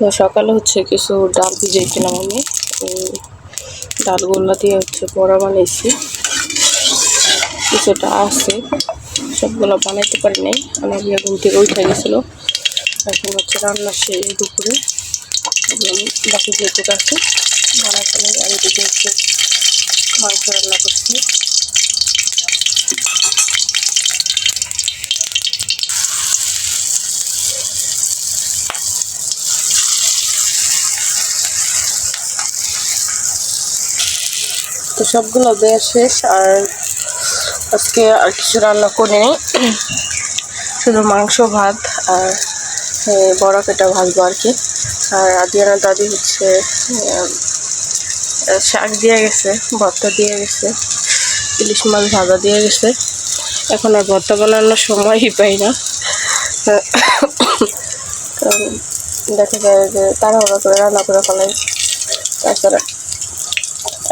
তো সকালে হচ্ছে কিছু ডাল ভিজাইছিলাম আমি। ডালগুলো দিয়ে হচ্ছে বড়া বানিয়েছি কিছুটা আছে, সবগুলো বানাইতে পারি নাই। আমার বিয়ে ঘুম থেকে উঠে গেছিল। এখন হচ্ছে রান্না সেই দুপুরে। আমি বাকি যেটুকু আছে, বানাইতে নেই। আর এদিকে হচ্ছে মাংস রান্না করছি। তো সবগুলো দেওয়া শেষ আর আজকে আর কিছু রান্না করিনি। শুধু মাংস, ভাত আর বড়া কেটা ভাজবো আর কি। আর আদিয়ানা দাদি হচ্ছে শাক দিয়ে গেছে, ভর্তা দিয়ে গেছে, ইলিশ মাছ ভাজা দিয়ে গেছে। এখন আর ভর্তা বানানোর সময়ই পাই না। দেখা যায় যে তারা তাড়াহুড়া করে রান্না করে ফেলাই। তাছাড়া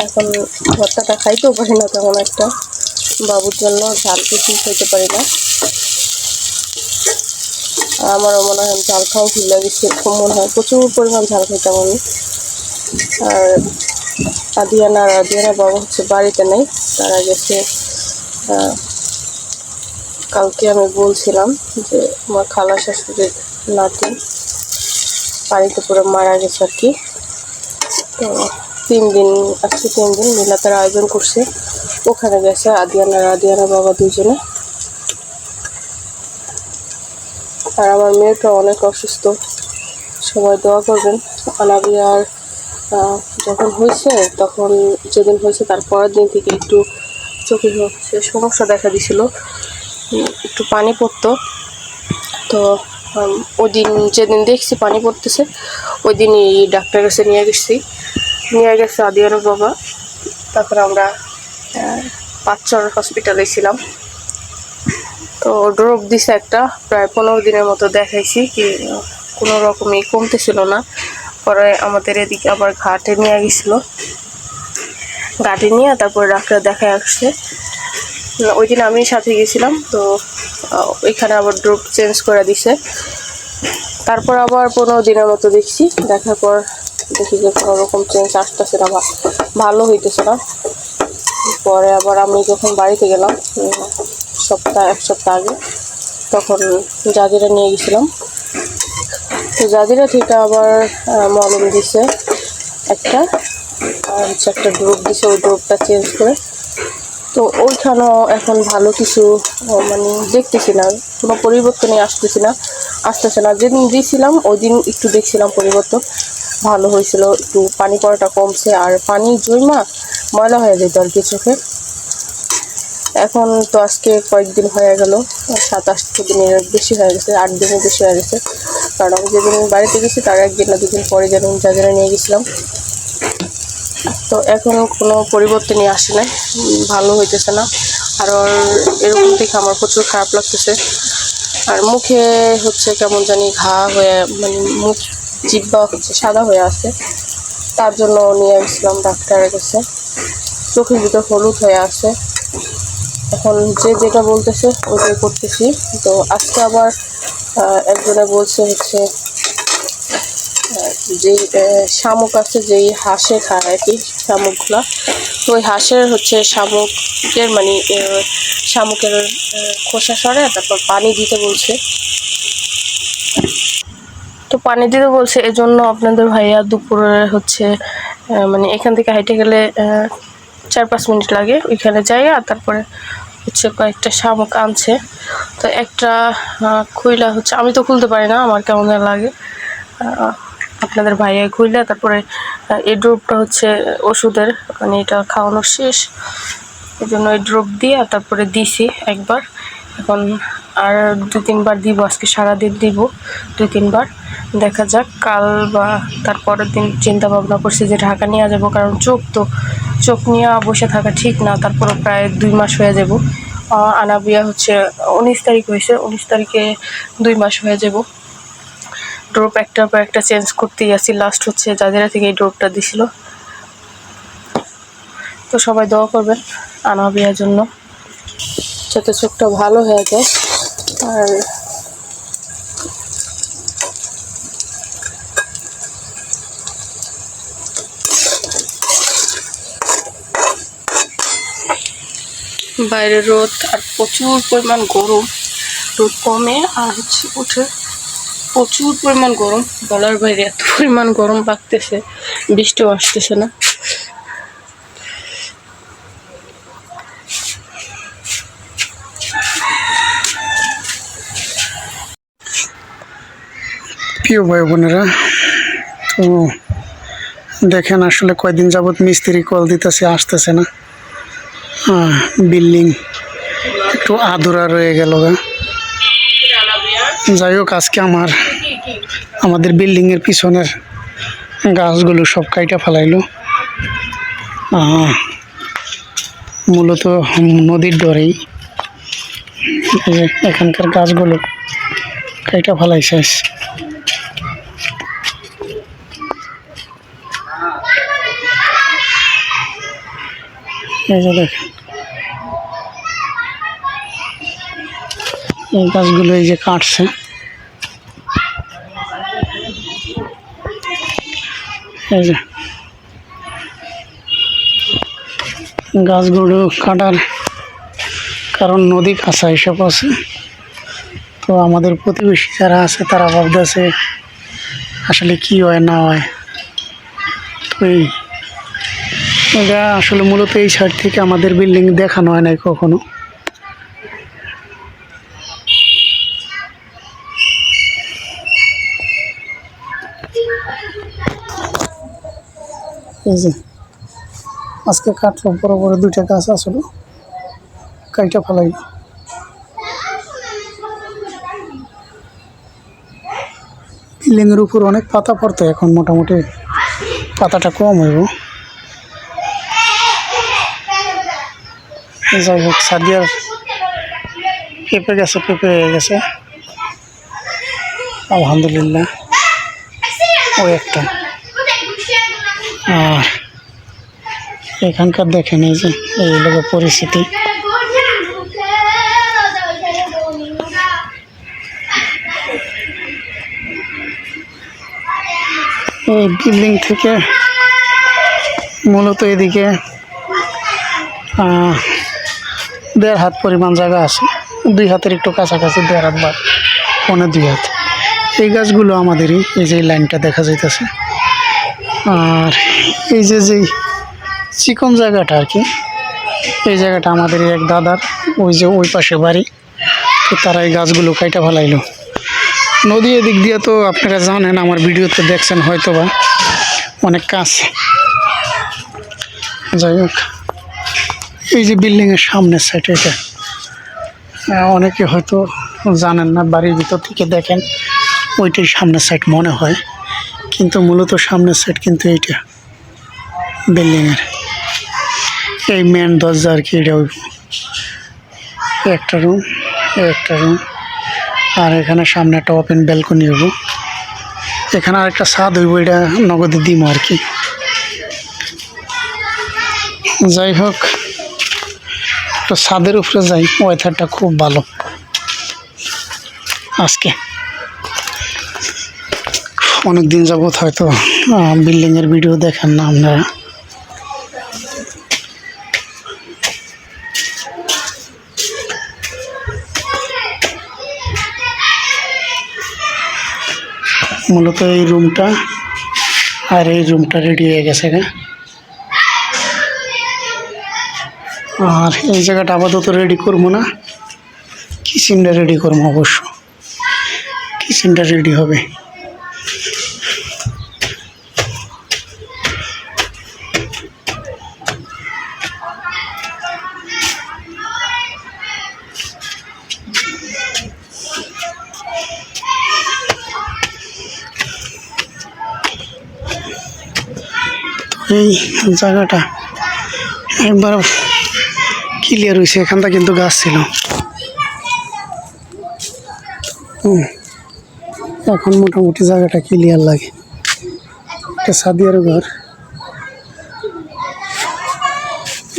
এখন ভর্তাটা খাইতেও পারি না তেমন একটা। বাবুর জন্য ঝাল কিছু খেতে পারি না। আমারও মনে হয় ঝাল খাওয়া ভুল লাগছে এরকম মনে হয়। প্রচুর পরিমাণ ঝাল খেতাম আমি। আর আদিয়ানা আর আদিয়ানা বাবা হচ্ছে বাড়িতে নেই, তারা গেছে কালকে আমি বলছিলাম যে আমার খালা শাশুড়ির নাতি বাড়িতে পুরো মারা গেছে আর কি। তো তিন দিন আজকে তিন দিন মিলাতের আয়োজন করছে। ওখানে গেছে আদিয়ানা আর আদিয়ানা বাবা দুজনে আর আমার মেয়েটা অনেক অসুস্থ। সবাই দোয়া করবেন। আহ, যখন হয়েছে তখন যেদিন হয়েছে তার পরের দিন থেকে একটু চোখে হচ্ছে সমস্যা দেখা দিছিল একটু পানি পড়তো। তো ওই দিন যেদিন দেখছি পানি পড়তেছে ওই দিনই ডাক্তার কাছে নিয়ে গেছি। নিয়ে গেছে আদিয়ানো বাবা। তারপরে আমরা পাঁচচর হসপিটালে ছিলাম। তো ড্রপ দিছে একটা, প্রায় পনেরো দিনের মতো দেখাইছি কি, কোনো রকমই কমতেছিল না। পরে আমাদের এদিকে আবার ঘাটে নিয়ে গেছিল। ঘাটে নিয়ে তারপর ডাক্তার দেখায় আসছে। ওই দিন আমি সাথে গেছিলাম, তো ওইখানে আবার ড্রপ চেঞ্জ করে দিছে। তারপর আবার পনেরো দিনের মতো দেখছি, দেখার পর দেখি যে কোনো রকম চেঞ্জ আসতেছে না ভালো হইতেছে না। পরে আবার আমি যখন বাড়িতে গেলাম সপ্তাহ, এক সপ্তাহ আগে, তখন জাজিরা নিয়ে গেছিলাম। তো জাজিরা থেকে আবার মলম দিছে একটা, আর হচ্ছে একটা ড্রপ দিছে, ওই ড্রপটা চেঞ্জ করে। তো ওইখানেও এখন ভালো কিছু মানে দেখতেছি না, কোনো পরিবর্তনই আসতেছি না, আসতেছে না। যেদিন দিয়েছিলাম ওই দিন একটু দেখছিলাম পরিবর্তন। ভালো হয়েছিল, একটু পানি পড়াটা কমছে, আর পানি জৈমা ময়লা হয়ে যেত আর কি চোখে। এখন তো আজকে কয়েকদিন হয়ে গেল সাত আট দিনের বেশি হয়ে গেছে, আট দিনের বেশি হয়ে গেছে। কারণ আমি যেদিন বাড়িতে গেছি, তার একদিন না দুদিন পরে যেন যাদের নিয়ে গেছিলাম। তো এখন কোনো পরিবর্তনই আসে না ভালো হইতেছে না। আর এরকম দেখে আমার প্রচুর খারাপ লাগতেছে। আর মুখে হচ্ছে কেমন জানি ঘা হয়ে মানে মুখ জিব্বা হচ্ছে, সাদা হয়ে আছে। তার জন্য নিয়ে আসলাম, ডাক্তারের কাছে। চোখের ভিতর হলুদ হয়ে আছে। এখন যে যেটা বলতেছে, ওইটাই করতেছি। তো আজকে আবার একজনে বলছে হচ্ছে যেই শামুক আছে, যেই হাঁসে খায় আর কি, শামুকগুলা। তো ওই হাঁসের হচ্ছে শামুকের মানে শামুকের খোসা সরে, তারপর পানি দিতে বলছে। তো পানি দিতে বলছে, এজন্য আপনাদের ভাইয়া দুপুরে হচ্ছে মানে এখান থেকে হাইটে গেলে চার পাঁচ মিনিট লাগে ওইখানে যাই আর তারপরে হচ্ছে কয়েকটা শামুক আনছে। তো একটা খুইলা হচ্ছে, আমি তো খুলতে পারি না, আমার কেমন লাগে। আপনাদের ভাইয়া খুইলা, তারপরে এই ড্রপটা হচ্ছে ওষুধের মানে এটা খাওয়ানো শেষ। এই জন্য এই ড্রপ দিয়ে, আর তারপরে দিছি একবার। এখন আর দু তিনবার দিব, আজকে সারাদিন দিব দু তিনবার। দেখা যাক, কাল বা তারপরের দিন চিন্তা ভাবনা করছি যে ঢাকা নিয়ে যাব, কারণ চোখ তো, চোখ নিয়ে বসে থাকা ঠিক না তারপরে প্রায় দুই মাস হয়ে যাব। আনাবিয়া হচ্ছে উনিশ তারিখ হয়েছে, উনিশ তারিখে দুই মাস হয়ে যাব। ড্রপ একটার পর একটা চেঞ্জ করতেই আছি লাস্ট হচ্ছে যাদের থেকে এই ড্রপটা দিছিল। তো সবাই দোয়া করবেন আনাবিয়ার জন্য, যাতে চোখটা ভালো হয়ে যায়। আর বাইরে রোদ আর প্রচুর পরিমাণ গরম। রোদ কমে আর হচ্ছে উঠে প্রচুর পরিমাণ গরম। বলার বাইরে এত পরিমাণ গরম পাকতেছে বৃষ্টিও আসতেছে না। প্রিয় ভাই বোনেরা, তো দেখেন আসলে কয়দিন যাবৎ মিস্ত্রি কল দিতেছে, আসতেছে না। বিল্ডিং একটু আধুরা রয়ে গেল গা। যাই হোক, আজকে আমার, আমাদের বিল্ডিংয়ের পিছনের গাছগুলো সব কাইটা ফেলাইলো। মূলত নদীর ডরেই। এখানকার গাছগুলো কাইটা ফেলাইছে এই যে এই গাছগুলো এই যে কাটছে। এই যে। গাছগুলো কাটার কারণ নদী কাঁচা এসব আছে। তো আমাদের প্রতিবেশী যারা আছে, তারা ভাবতেছে আসলে কি হয়, না হয়। তো এই এটা আসলে মূলত এই সাইড থেকে আমাদের বিল্ডিং দেখানো হয় নাই কখনো। আজকে কাটলো বড় বড় দুইটা গাছ আসলো কাইটা ফেলাই বিল্ডিংয়ের উপর অনেক পাতা পড়তো, এখন মোটামুটি পাতাটা কম হইব। যাই হোক, সাদিয়ার পেঁপে গেছে, পেঁপে হয়ে গেছে। আলহামদুলিল্লাহ, ওই একটা। আর এখানকার দেখেন এই যে, এই লোক পরিস্থিতি। এই বিল্ডিং থেকে মূলত এদিকে দেড় হাত পরিমাণ জায়গা আছে, দুই হাতের একটু কাছাকাছি দেড় হাত বা পৌনে দুই হাত। এই গাছগুলো আমাদেরই, এই যে লাইনটা দেখা যাইতেছে। আর এই যে যেই চিকন জায়গাটা আর কি, এই জায়গাটা আমাদের এক দাদার, ওই যে ওই পাশে বাড়ি, তো তারা এই গাছগুলো কাইটা ফেলাইলো। নদী এদিক দিয়ে তো আপনারা জানেন, আমার ভিডিওতে দেখছেন হয়তো বা অনেক কাজ যাই হোক। এই যে বিল্ডিংয়ের সামনের সাইড এটা। অনেকে হয়তো জানেন না, বাড়ির ভিতর থেকে দেখেন, ওইটাই সামনের সাইড মনে হয়। কিন্তু মূলত সামনের সাইড কিন্তু এইটা বিল্ডিংয়ের এই মেন দরজা আর কি, এটা একটা রুম একটা রুম আর এখানে সামনে একটা ওপেন ব্যালকনি হইব। এখানে আরেকটা ছাদ হইব, এটা নগদে দিম আর কি। যাই হোক তো ছাদের উপরে যাই ওয়েদারটা খুব ভালো। আজকে অনেক দিন যাবত হয়তো বিল্ডিংয়ের ভিডিও দেখেন না আপনারা। মূলত এই রুমটা আর এই রুমটা রেডি হয়ে গেছে গা। আর এই জায়গাটা আপাতত রেডি করব না। কিচেনটা রেডি করব অবশ্য। কিচেনটা রেডি হবে। এই জায়গাটা একবার ক্লিয়ার হয়েছে এখানটা কিন্তু গাছ ছিল। এখন মোটামুটি জায়গাটা ক্লিয়ার লাগে। সাদিয়ার ঘর।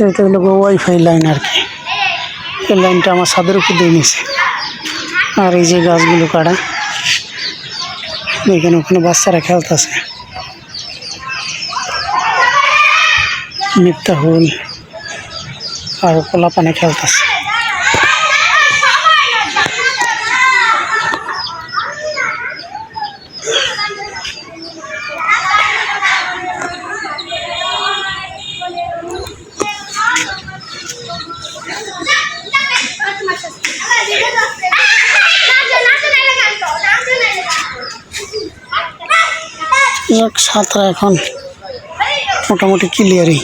এটা হলো ওয়াইফাই লাইন আর কি। এই লাইনটা আমার ছাদের উপর দিয়ে নিছে। আর এই যে গাছগুলো কাটা এখানে ওখানে বাচ্চারা খেলতেছে। মিথ্যাহুল আর পোলা পানে খেলতেছে। সাঁতরা এখন মোটামুটি ক্লিয়ারই